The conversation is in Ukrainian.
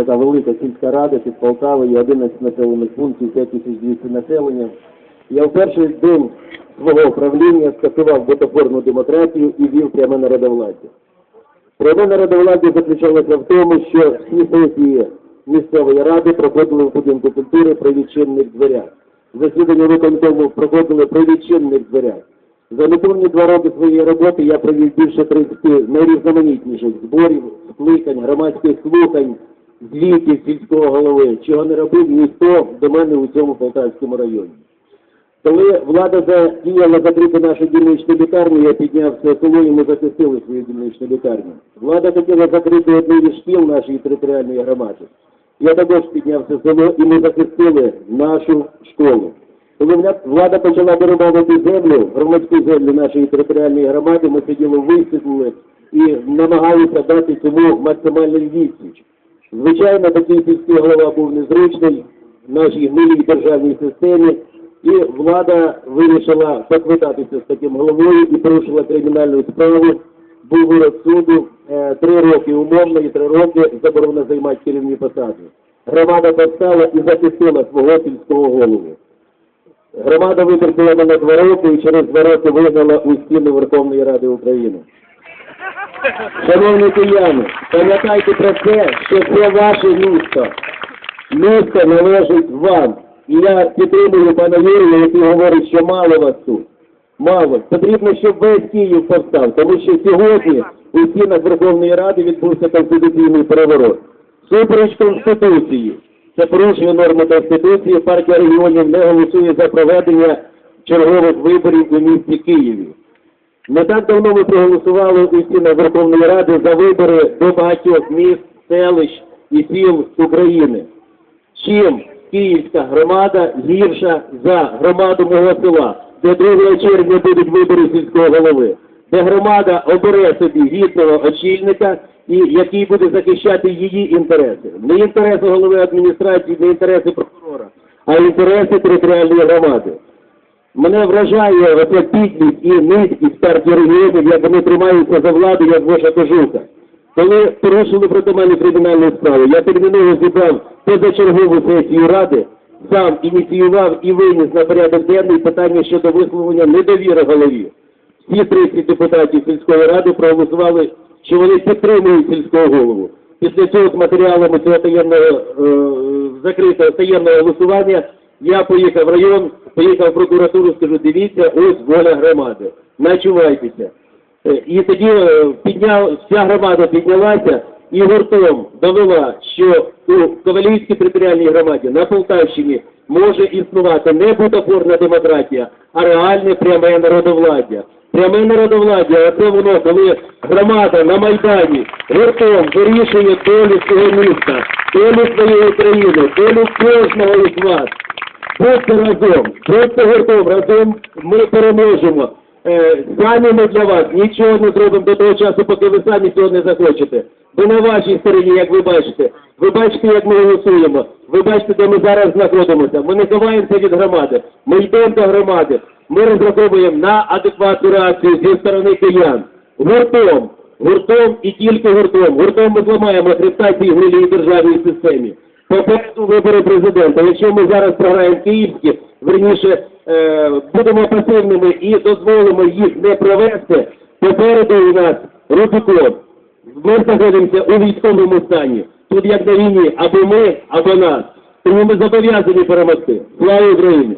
така велика сільська рада під Полтавою, 11 населених пунктів, 5200 населення. Я в перший день свого правління скасував бутафорну демократію і вів пряме народовладдя. Пряме народовладдя заключалося в тому, що всі сесії місцевої ради проходили в будинку культури при відчинних дверях. Засідання виконкому проходили при відчинних дверях. За неповні два роки своєї роботи я провів більше 30 найрізноманітніших зборів, скликань, громадських слухань, звітів сільського голови, чого не робив ніхто до мене у цьому Полтавському районі. Коли влада задіяла закрити нашу дільничну лікарню, я піднявся село і ми захистили свою дільничну лікарню. Влада хотіла закрити одну із шкіл нашої територіальної громади. Я також піднявся село і ми захистили нашу школу. Коли влада почала перебавити землю, громадську землю нашої територіальної громади, ми сиділи висвітлили і намагалися дати цьому максимальний відсіч. Звичайно, такий сільський голова був незручний в нашій гнилій державній системі, і влада вирішила поквитатися з таким головою і порушила кримінальну справу. Був вирок суду е, три роки умовно і три роки заборонено займати керівні посади. Громада повстала і захистила свого сільського голову. Громада витерпіла мене два роки і через два роки вигнала у стіни Верховної Ради України. Шановні кияни, пам'ятайте про те, що це ваше місто. Місто належить вам. І я підтримую пана Юрія, який говорить, що мало вас тут. Мало. Потрібно, щоб весь Київ повстав, тому що сьогодні у стінах Верховної Ради відбувся конституційний переворот. Супереч Конституції. Це порушує норми Конституції. Партія регіонів не голосує за проведення чергових виборів у місті Києві. Не так давно ми проголосували у стінах Верховної Ради за вибори до багатьох міст, селищ і сіл України. Чим київська громада гірша за громаду мого села, де 2 червня будуть вибори сільського голови, де громада обере собі гідного очільника, і який буде захищати її інтереси. Не інтереси голови адміністрації, не інтереси прокурора, а інтереси територіальної громади. Мене вражає оця підлість і низькість партії регіонів, як вони тримаються за владу, як Гоша Кожуха. Коли порушили проти мене кримінальну справу, я терміново зібрав позачергову сесію Ради, сам ініціював і виніс на порядок денний питання щодо висловлення недовіри голові. Всі 30 депутатів сільської ради проголосували, що вони підтримують сільського голову. Після цього з матеріалами цього таємного е, закритого таємного голосування я поїхав в район, поїхав в прокуратуру, скажу, дивіться, ось воля громади. Начувайтеся. Е, І тоді е, підняв, вся громада піднялася і гуртом довела, що у Ковалівській територіальній громаді на Полтавщині може існувати не бутафорна демократія, а реальне пряме народовладдя. Пряме народовладдя, а це воно, коли громада на Майдані гуртом вирішує долю свого міста, долю своєї країни, долю кожного із вас. Будьте разом, будьте гуртом, разом ми переможемо. Е, самі ми для вас нічого не зробимо до того часу, поки ви самі цього не захочете. Ви на вашій стороні, як ви бачите. Ви бачите, як ми голосуємо. Ви бачите, де ми зараз знаходимося. Ми не ховаємося від громади. Ми йдемо до громади. Ми розраховуємо на адекватну реакцію зі сторони киян. Гуртом, гуртом і тільки гуртом. Гуртом ми зламаємо хребта цій гнилій державній системі. Попереду вибори президента. Якщо ми зараз програємо київські, верніше е, будемо пасивними і дозволимо їх не провести, попереду у нас Рубікон. Ми знаходимося у військовому стані. Тут як на війні, або ми, або нас. Тому ми зобов'язані перемогти. Слава Україні!